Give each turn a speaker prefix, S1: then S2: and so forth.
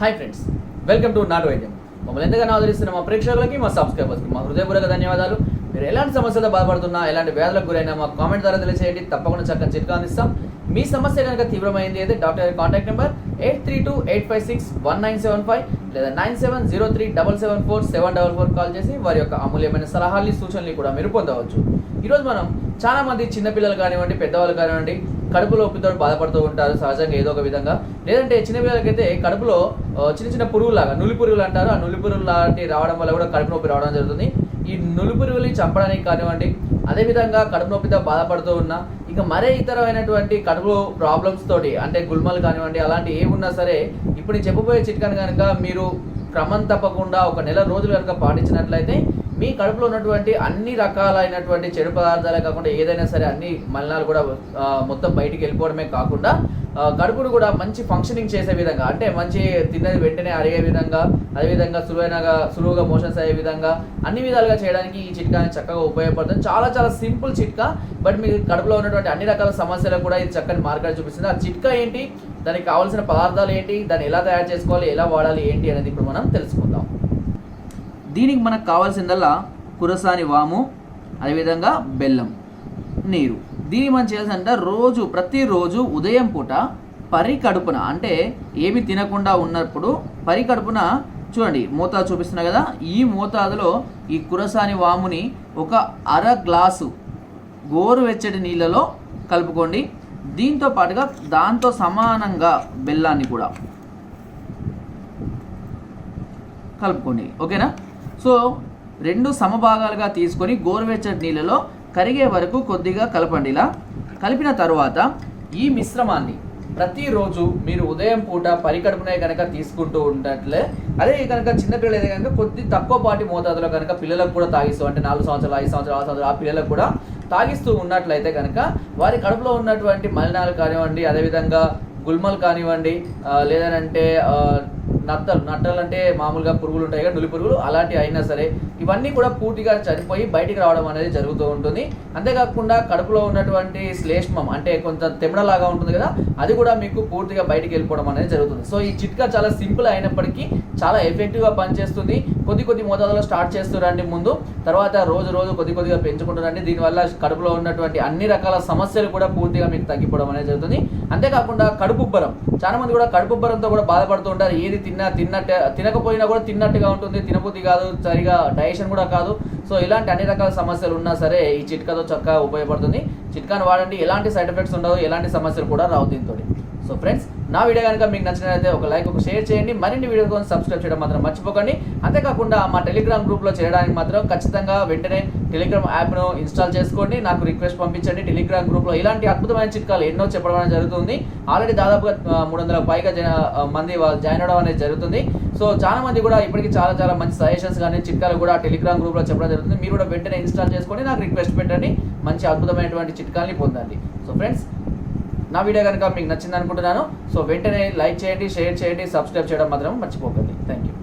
S1: Hi friends welcome to నాటు వైద్యం మమ్మల్ని ఎంతగానో ఆదరిస్తున్న మా ప్రేక్షకులకి మా సబ్స్క్రైబర్స్కి మా హృదయపూర్వక ధన్యవాదాలు. మీరు ఎలాంటి సమస్యలతో బాధపడుతున్నా ఎలాంటి వ్యాధులకు గురైనా మా కామెంట్ ద్వారా తెలియజేయండి తప్పకుండా చక్కని చిట్కా అందిస్తాం. మీ సమస్య కనుక తీవ్రమైంది అయితే డాక్టర్ గారి contact number eight three two eight five six one nine seven five లేదా nine seven zero three double seven four seven double four call చేసి వారి యొక్క అమూల్యమైన సలహాలు సూచనలు కూడా మీరు పొందవచ్చు. ఈరోజు మనం చాలామంది చిన్నపిల్లలు కానివ్వండి పెద్దవాళ్ళు కానివ్వండి కడుపు నొప్పితో బాధపడుతూ ఉంటారు సహజంగా ఏదో ఒక విధంగా. లేదంటే చిన్నపిల్లలకైతే కడుపులో చిన్న చిన్న పురుగులాగా నులి పురుగులు అంటారు. ఆ నులి పురుగులు లాంటి రావడం వల్ల కూడా కడుపు నొప్పి రావడం జరుగుతుంది. ఈ నులి పురుగుల్ని చంపడానికి కానివ్వండి అదేవిధంగా కడుపు నొప్పితో బాధపడుతూ ఉన్నా ఇక మరే ఇతరమైనటువంటి కడుపు ప్రాబ్లమ్స్ తోటి అంటే గుల్మలు కానివ్వండి అలాంటి ఏ ఉన్నా సరే ఇప్పుడు నేను చెప్పబోయే చిట్కాని కనుక మీరు క్రమం తప్పకుండా ఒక నెల రోజులు కనుక పాటించినట్లయితే మీ కడుపులో ఉన్నటువంటి అన్ని రకాలైనటువంటి చెడు పదార్థాలే కాకుండా ఏదైనా సరే అన్ని మలినాలు కూడా మొత్తం బయటికి వెళ్ళిపోవడమే కాకుండా కడుపును కూడా మంచి ఫంక్షనింగ్ చేసే విధంగా అంటే మంచి తిన్నది వెంటనే అరిగే విధంగా అదేవిధంగా సులువైనగా సులువుగా మోషన్స్ అయ్యే విధంగా అన్ని విధాలుగా చేయడానికి ఈ చిట్కా చక్కగా ఉపయోగపడుతుంది. చాలా చాలా సింపుల్ చిట్కా బట్ మీ కడుపులో ఉన్నటువంటి అన్ని రకాల సమస్యలకు కూడా ఇది చక్కని మార్గాలు చూపిస్తుంది. ఆ చిట్కా ఏంటి? దానికి కావాల్సిన పదార్థాలు ఏంటి? దాన్ని ఎలా తయారు చేసుకోవాలి? ఎలా వాడాలి? ఏంటి అనేది ఇప్పుడు మనం తెలుసుకుందాం. దీనికి మనకు కావాల్సిందల్లా కురసాని వాము అదేవిధంగా బెల్లం నీరు. దీన్ని మనం చేయాల్సిందంటే రోజు ప్రతిరోజు ఉదయం పూట పరి కడుపున అంటే ఏమి తినకుండా ఉన్నప్పుడు పరి కడుపున చూడండి మోతాదు చూపిస్తున్నా కదా ఈ మోతాదులో ఈ కురసాని వాముని ఒక అర గ్లాసు గోరువెచ్చటి నీళ్ళలో కలుపుకోండి. దీంతో పాటుగా దాంతో సమానంగా బెల్లాన్ని కూడా కలుపుకోండి. ఓకేనా? సో రెండు సమభాగాలుగా తీసుకొని గోరువెచ్చటి నీళ్ళలో కరిగే వరకు కొద్దిగా కలపండి ఇలా. కలిపిన తర్వాత ఈ మిశ్రమాన్ని ప్రతిరోజు మీరు ఉదయం పూట పరికడుపునే కనుక తీసుకుంటూ ఉన్నట్లే అదే కనుక చిన్నపిల్లలు అయితే కనుక కొద్ది తక్కువ పాటి మోతాదులో కనుక పిల్లలకు కూడా తాగిస్తూ అంటే నాలుగు సంవత్సరాలు ఐదు సంవత్సరాలు ఆరు సంవత్సరాలు ఆ పిల్లలకు కూడా తాగిస్తూ ఉన్నట్లయితే కనుక వారి కడుపులో ఉన్నటువంటి మలినాలు కానివ్వండి అదేవిధంగా గుల్మలు కానివ్వండి లేదనంటే నత్తలు. నట్టలు అంటే మామూలుగా పురుగులు ఉంటాయి కదా నులి పురుగులు అలాంటివి అయినా సరే ఇవన్నీ కూడా పూర్తిగా చనిపోయి బయటికి రావడం అనేది జరుగుతూ ఉంటుంది. అంతేకాకుండా కడుపులో ఉన్నటువంటి శ్లేష్మం అంటే కొంత తెమ్మడలాగా ఉంటుంది కదా అది కూడా మీకు పూర్తిగా బయటికి వెళ్ళిపోవడం అనేది జరుగుతుంది. సో ఈ చిట్కా చాలా సింపుల్ అయినప్పటికీ చాలా ఎఫెక్టివ్గా పనిచేస్తుంది. కొద్ది కొద్ది మోతాదులో స్టార్ట్ చేస్తురండి ముందు. తర్వాత రోజు రోజు కొద్ది కొద్దిగా పెంచుకుంటారండి దీనివల్ల కడుపులో ఉన్నటువంటి అన్ని రకాల సమస్యలు కూడా పూర్తిగా మీకు తగ్గిపోవడం అనేది జరుగుతుంది. అంతేకాకుండా కడుపుబ్బరం. చాలా మంది కూడా కడుపుబ్బరంతో కూడా బాధపడుతూ ఉంటారు. ఏది తిన్న తిన్నట్టు తినకపోయినా కూడా తిన్నట్టుగా ఉంటుంది తినబుద్ధి కాదు సరిగా డైజెషన్ కూడా కాదు. సో ఇలాంటి అన్ని రకాల సమస్యలు ఉన్నా సరే ఈ చిట్కాతో చక్కగా ఉపయోగపడుతుంది. చిట్కాను వాడండి ఎలాంటి సైడ్ ఎఫెక్ట్స్ ఉండవు ఎలాంటి సమస్యలు కూడా రావు దీంతో సో ఫ్రెండ్స్ నా వీడియో కనుక మీకు నచ్చినట్లయితే ఒక లైక్ ఒక షేర్ చేయండి. మరిన్ని వీడియో కోసం సబ్స్క్రైబ్ చేయడం మాత్రం మర్చిపోకండి. అంతేకాకుండా మా టెలిగ్రామ్ గ్రూప్లో చేయడానికి మాత్రం ఖచ్చితంగా వెంటనే టెలిగ్రామ్ యాప్ను ఇన్స్టాల్ చేసుకోండి. నాకు రిక్వెస్ట్ పంపించండి. టెలిగ్రామ్ గ్రూప్లో ఇలాంటి అద్భుతమైన చిట్కాలు ఎన్నో చెప్పడం జరుగుతుంది. ఆల్రెడీ దాదాపుగా మూడు వందల పైగా మంది జాయిన్ అవడం అనేది జరుగుతుంది. సో చాలా మంది కూడా ఇప్పటికి చాలా చాలా మంచి సజెషన్స్ కానీ చిట్కాలు కూడా టెలిగ్రామ్ గ్రూప్లో చెప్పడం జరుగుతుంది. మీరు కూడా వెంటనే ఇన్స్టాల్ చేసుకోండి నాకు రిక్వెస్ట్ పెట్టండి. మంచి అద్భుతమైనటువంటి చిట్కాల్ని పొందండి. సో ఫ్రెండ్స్ నా వీడియో కనుక మీకు నచ్చింది అనుకుంటున్నాను సో వెంటనే లైక్ చేయండి షేర్ చేయండి సబ్స్క్రైబ్ చేయడం మాత్రం మర్చిపోకండి. Thank you